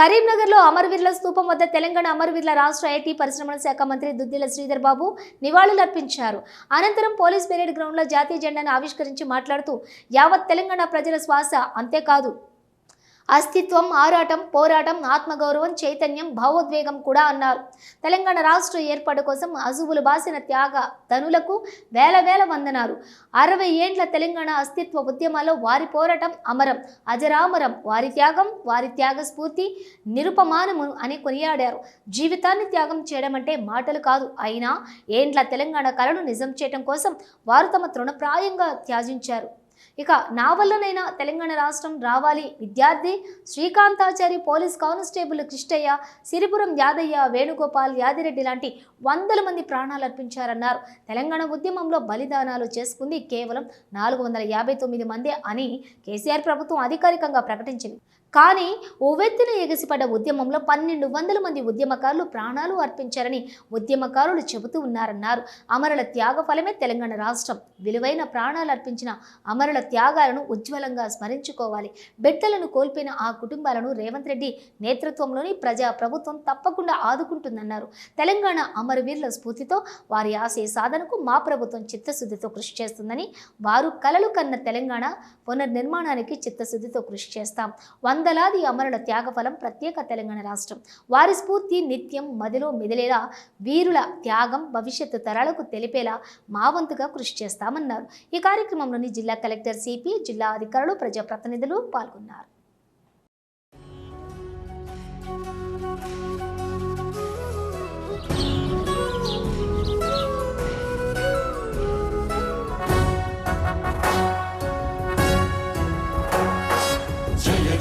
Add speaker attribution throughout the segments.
Speaker 1: కరీంనగర్లో అమరవీరుల స్థూపం వద్ద తెలంగాణ అమరవీరుల రాష్ట్ర ఐటీ పరిశ్రమల శాఖ మంత్రి దుద్దిల శ్రీధర్ బాబు నివాళులర్పించారు. అనంతరం పోలీస్ పెరేడ్ గ్రౌండ్లో జాతీయ జెండాను ఆవిష్కరించి మాట్లాడుతూ యావత్ తెలంగాణ ప్రజల శ్వాస అంతేకాదు. అస్తిత్వం ఆరాటం పోరాటం ఆత్మగౌరవం చైతన్యం భావోద్వేగం కూడా అన్నారు. తెలంగాణ రాష్ట్ర ఏర్పాటు కోసం అజువులు బాసిన త్యాగ ధనులకు వేల వేల వందనారు అరవై ఏండ్ల తెలంగాణ అస్తిత్వ ఉద్యమాల్లో వారి పోరాటం అమరం అజరామరం. వారి త్యాగం వారి త్యాగ స్ఫూర్తి నిరుపమానము అని కొనియాడారు. జీవితాన్ని త్యాగం చేయడం అంటే మాటలు కాదు. అయినా ఏండ్ల తెలంగాణ కళను నిజం చేయడం కోసం వారు తమ తృణప్రాయంగా త్యాజించారు. ఇక నా వల్లనైనా తెలంగాణ రాష్ట్రం రావాలి. విద్యార్థి శ్రీకాంతాచారి పోలీస్ కానిస్టేబుల్ కృష్ణయ్య సిరిపురం యాదయ్య వేణుగోపాల్ యాదిరెడ్డి లాంటి వందల మంది ప్రాణాలు అర్పించారన్నారు. తెలంగాణ ఉద్యమంలో బలిదానాలు చేసుకుంది కేవలం నాలుగు వందల యాభై తొమ్మిది మంది అని కేసీఆర్ ప్రభుత్వం అధికారికంగా ప్రకటించింది. కానీ ఉవ్వెత్తున ఎగసిపడ్డ ఉద్యమంలో పన్నెండు వందల మంది ఉద్యమకారులు ప్రాణాలు అర్పించారని ఉద్యమకారులు చెబుతూ ఉన్నారన్నారు. అమరుల త్యాగ ఫలమే తెలంగాణ రాష్ట్రం. విలువైన ప్రాణాలు అర్పించిన అమరుల త్యాగాలను ఉజ్వలంగా స్మరించుకోవాలి. బిడ్డలను కోల్పోయిన ఆ కుటుంబాలను రేవంత్ రెడ్డి నేతృత్వంలోని ప్రజా ప్రభుత్వం తప్పకుండా ఆదుకుంటుందన్నారు. తెలంగాణ అమరవీరుల స్ఫూర్తితో వారి ఆశయ సాధనకు మా ప్రభుత్వం చిత్తశుద్ధితో కృషి చేస్తుందని వారు కలలు కన్న తెలంగాణ పునర్నిర్మాణానికి చిత్తశుద్ధితో కృషి చేస్తాం. వందలాది అమరుల త్యాగఫలం ప్రత్యేక తెలంగాణ రాష్ట్రం. వారి స్ఫూర్తి నిత్యం మదిలో మెదిలేలా వీరుల త్యాగం భవిష్యత్తు తరాలకు తెలిపేలా మా వంతుగా కృషి చేస్తామన్నారు. ఈ కార్యక్రమంలోని జిల్లా కలెక్టర్ సిపి జిల్లా అధికారులు ప్రజాప్రతినిధులు పాల్గొన్నారు.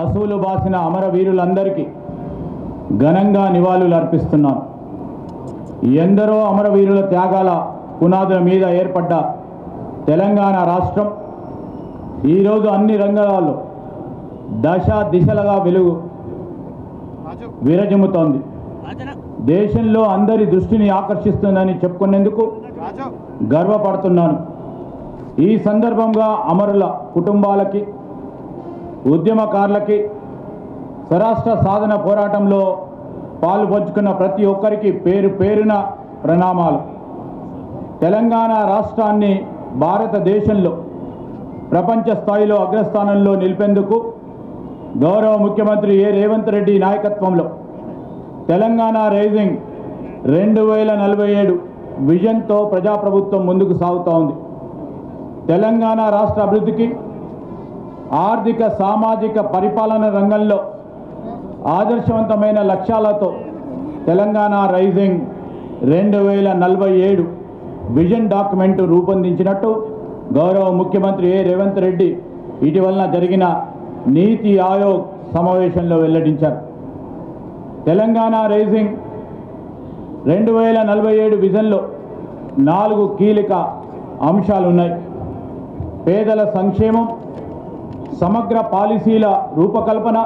Speaker 2: అసూలు బాసిన అమరవీరులందరికీ ఘనంగా నివాళులు అర్పిస్తున్నాను. ఎందరో అమరవీరుల త్యాగాల పునాదుల మీద ఏర్పడ్డ తెలంగాణ రాష్ట్రం ఈరోజు అన్ని రంగాల్లో దశ దిశలుగా వెలుగు విరజిమ్ముతోంది. దేశంలో అందరి దృష్టిని ఆకర్షిస్తుందని చెప్పుకునేందుకు గర్వపడుతున్నాను. ఈ సందర్భంగా అమరుల కుటుంబాలకి ఉద్యమకారులకి స్వరాష్ట్ర సాధన పోరాటంలో పాల్పంచుకున్న ప్రతి ఒక్కరికి పేరు పేరున ప్రణామాలు. తెలంగాణ రాష్ట్రాన్ని భారతదేశంలో ప్రపంచ స్థాయిలో అగ్రస్థానంలో నిలిపేందుకు గౌరవ ముఖ్యమంత్రి ఏ రేవంత్ రెడ్డి నాయకత్వంలో తెలంగాణ రైజింగ్ రెండు వేల నలభై ఏడు విజన్తో ప్రజాప్రభుత్వం ముందుకు సాగుతూ ఉంది. తెలంగాణ రాష్ట్ర అభివృద్ధికి ఆర్థిక సామాజిక పరిపాలన రంగంలో ఆదర్శవంతమైన లక్ష్యాలతో తెలంగాణ రైజింగ్ రెండు వేల నలభై ఏడు విజన్ డాక్యుమెంట్ రూపొందించినట్టు గౌరవ ముఖ్యమంత్రి ఏ రేవంత్ రెడ్డి ఇటీవలన జరిగిన నీతి ఆయోగ్ సమావేశంలో వెల్లడించారు. తెలంగాణ రైజింగ్ రెండు వేల నలభై ఏడు విజన్లో నాలుగు కీలక అంశాలు ఉన్నాయి పేదల సంక్షేమం సమగ్ర పాలసీల రూపకల్పన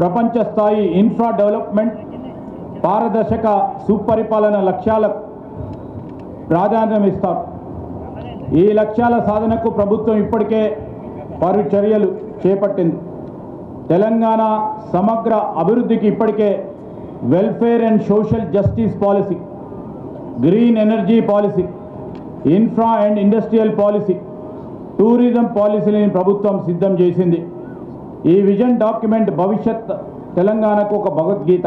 Speaker 2: ప్రపంచ స్థాయి ఇన్ఫ్రా డెవలప్మెంట్ పారదర్శక సుపరిపాలన లక్ష్యాలకు ప్రాధాన్యం ఇస్తారు. ఈ లక్ష్యాల సాధనకు ప్రభుత్వం ఇప్పటికే పలు చర్యలు చేపట్టింది. తెలంగాణ సమగ్ర అభివృద్ధికి ఇప్పటికే welfare and social justice policy green energy policy infra and industrial policy tourism పాలసీని ప్రభుత్వం సిద్ధం చేసింది. ఈ విజన్ డాక్యుమెంట్ భవిష్యత్ తెలంగాణకు ఒక భగవద్గీత.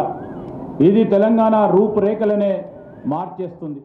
Speaker 2: ఇది తెలంగాణ రూపురేఖలనే మార్చేస్తుంది.